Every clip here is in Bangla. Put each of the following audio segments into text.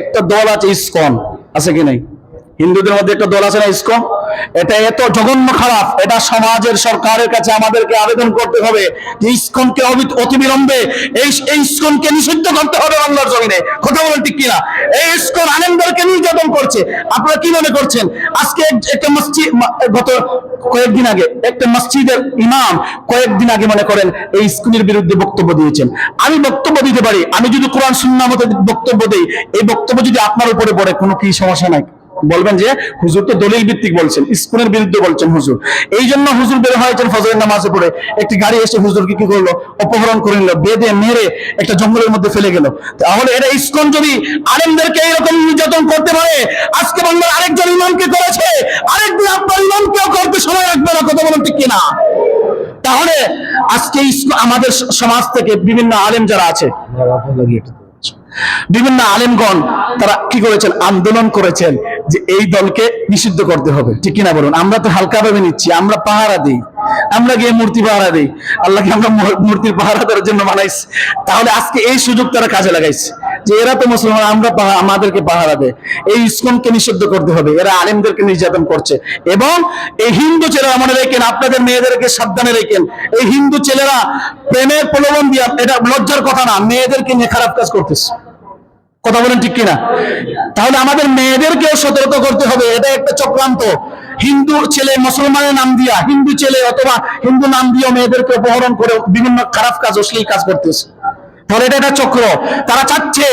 একটা দল আছে ইস্কন, আছে কি নাই? হিন্দুদের মধ্যে একটা দল আছে না ইস্কন? এটা এত জঘন্য খারাপ, এটা সমাজের সরকারের কাছে আমাদেরকে আবেদন করতে হবে যে ইস্কনকে অবিলম্বে এই ইস্কনকে নিষিদ্ধ করতে হবে আল্লাহর জমিনে। কথা বলেন ঠিক কিনা? নির্যাতন করছে। আপনারা কি মনে করছেন? আজকে একটা মসজিদ গত কয়েকদিন আগে একটা মসজিদের ইমাম কয়েকদিন আগে মনে করেন এই স্কুলের বিরুদ্ধে বক্তব্য দিয়েছেন। আমি বক্তব্য দিতে পারি। আমি যদি কোরআন সুন্নাহ মতো বক্তব্য দিই, এই বক্তব্য যদি আপনার উপরে পড়ে, কোনো কি সমস্যা নাই? বলবেন যে হুজুর তো দলিল ভিত্তিক বলছেন, স্কুলের বিরুদ্ধে বলছেন হুজুর। এই জন্য হুজুর বের হয়েছেন ফজরের নামাজে পড়ে, একটি গাড়ি এসে হুজুরকে কি করল? অপহরণ করে নিল, বেঁধে মেরে একটা জঙ্গলের মধ্যে ফেলে গেল। তাহলে এটা ইস্কন যদি আলেমদেরকে এইরকম নির্যাতন করতে পারে, আজকে বাংলার আরেকজন ইমামকে করেছে, আরেকদিন আপনার ইমামকেও করতে সময় রাখবে না, কথা বলেন ঠিক কিনা? তাহলে আজকে আমাদের সমাজ থেকে বিভিন্ন আলেম যারা আছে, বিভিন্ন আলেমগণ তারা কি করেছেন? আন্দোলন করেছেন। যে এই দলকে নিষিদ্ধ করতে হবে। ঠিক কিনা বলুন? আমরা তো হালকা ভাবে নিচ্ছি, আমরা পাহারা দিই, আমরা গিয়ে মূর্তি পাহারা দিই। আল্লাহকে আমরা মূর্তির পাহারা দেওয়ার জন্য বানাইছি। তাহলে আজকে এই সুযোগ তারা কাজে লাগাইছে যে এরা তো মুসলমান, আমরা আমাদেরকে পাহারা দেয়। এই ইসকনকে নিষিদ্ধ করতে হবে, এরা আলেমদেরকে নির্যাতন করছে। এবং এই হিন্দু ছেলেরা মনে রেখেন, আপনাদের মেয়েদেরকে সাবধানে রেখেন। এই হিন্দু ছেলেরা প্রেমের প্রলোভন দিয়া, এটা লজ্জার কথা না, মেয়েদেরকে নিয়ে খারাপ কাজ করতেছে। কথা বলেন ঠিক কিনা? তাহলে আমাদের মেয়েদেরকেও সতর্ক করতে হবে, এটা একটা চক্রান্ত। হিন্দু ছেলে মুসলমানের নাম দিয়া, হিন্দু ছেলে অথবা হিন্দু নাম দিয়ে মেয়েদেরকে অপহরণ করে বিভিন্ন খারাপ কাজ, অশ্লীল কাজ করতেছে। তাহলে এটা একটা চক্র। তারা চাচ্ছে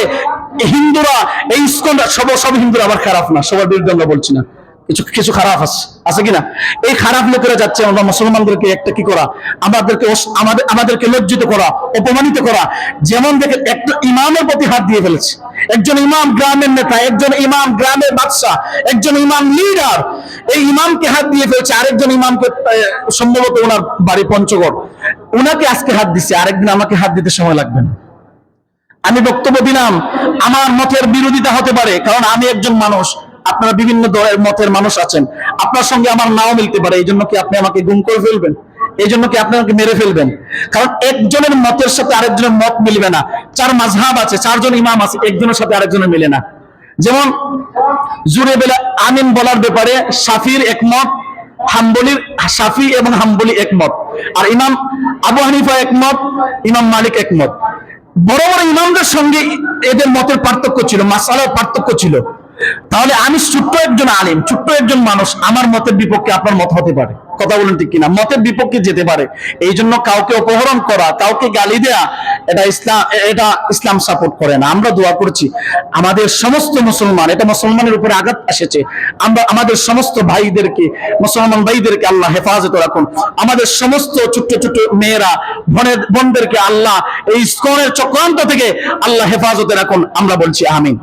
হিন্দুরা, এই ইস্কনরা সব সব হিন্দুরা আবার খারাপ না, সবার বিরুদ্ধে আমরা বলছি না। কিছু কিছু খারাপ আছে আছে কিনা? এই খারাপ লোকেরা যাচ্ছে, আমরা মুসলমানদেরকে একটা কি করা? আমাদেরকে আমাদের, আমাদেরকে লজ্জিত করা, অপমানিত করা। যেমন দেখে একটা ইমামের প্রতি হাত দিয়ে ফেলেছে। একজন ইমাম গ্রামের নেতা, একজন ইমাম গ্রামের বাদশা একজন ইমাম লিডার এই ইমামকে হাত দিয়ে ফেলছে। আরেকজন ইমামকে সম্ভবত ওনার বাড়ি পঞ্চগড়। ওনাকে আজকে হাত দিচ্ছে আরেকদিন আমাকে হাত দিতে সময় লাগবে না। আমি বক্তব্য দিলাম, আমার মতের বিরোধিতা হতে পারে, কারণ আমি একজন মানুষ। আপনারা বিভিন্ন দলের মতের মানুষ আছেন। আপনার সঙ্গে আমার নাও মিলতে পারে, এই জন্য কি আপনি আমাকে গুম করে ফেলবেন? এই জন্য কি আপনি আমাকে মেরে ফেলবেন? কারণ একজনের মতের সাথে আরেকজনের মত মিলবে না। চার মাঝহাব আছে, চারজন ইমাম আছে, একজনের সাথে আরেকজনের মিলে না। যেমন জুড়ে বেলা আমিন বলার ব্যাপারে সাফির একমত, হাম্বলির সাফি এবং হাম্বলি একমত। আর ইমাম আবু হানিফা একমত, ইমাম মালিক একমত। বড় বড় ইমামদের সঙ্গে এদের মতের পার্থক্য ছিল, মাসালার পার্থক্য ছিল। তাহলে আমি ছোট্ট একজন আলিম, ছোট্ট একজন মানুষ, আমার মতের বিপক্ষে আপনার মত হতে পারে। কথা বলেন ঠিক কিনা? মতের বিপক্ষে যেতে পারে। এই জন্য কাউকে অপহরণ করা, কাউকে গালি দেয়া, এটা ইসলাম এটা ইসলাম সাপোর্ট করে না। আমরা দোয়া করছি, আমাদের সমস্ত মুসলমান, এটা মুসলমানের উপরে আঘাত এসেছে। আমরা, আমাদের সমস্ত ভাইদেরকে, মুসলমান ভাইদেরকে আল্লাহ হেফাজত রাখুন। আমাদের সমস্ত ছোট্ট ছোট্ট মেয়েরা, বোনের, বোনদেরকে আল্লাহ এই স্কনের চক্রান্ত থেকে আল্লাহ হেফাজতে রাখুন। আমরা বলছি আমিন।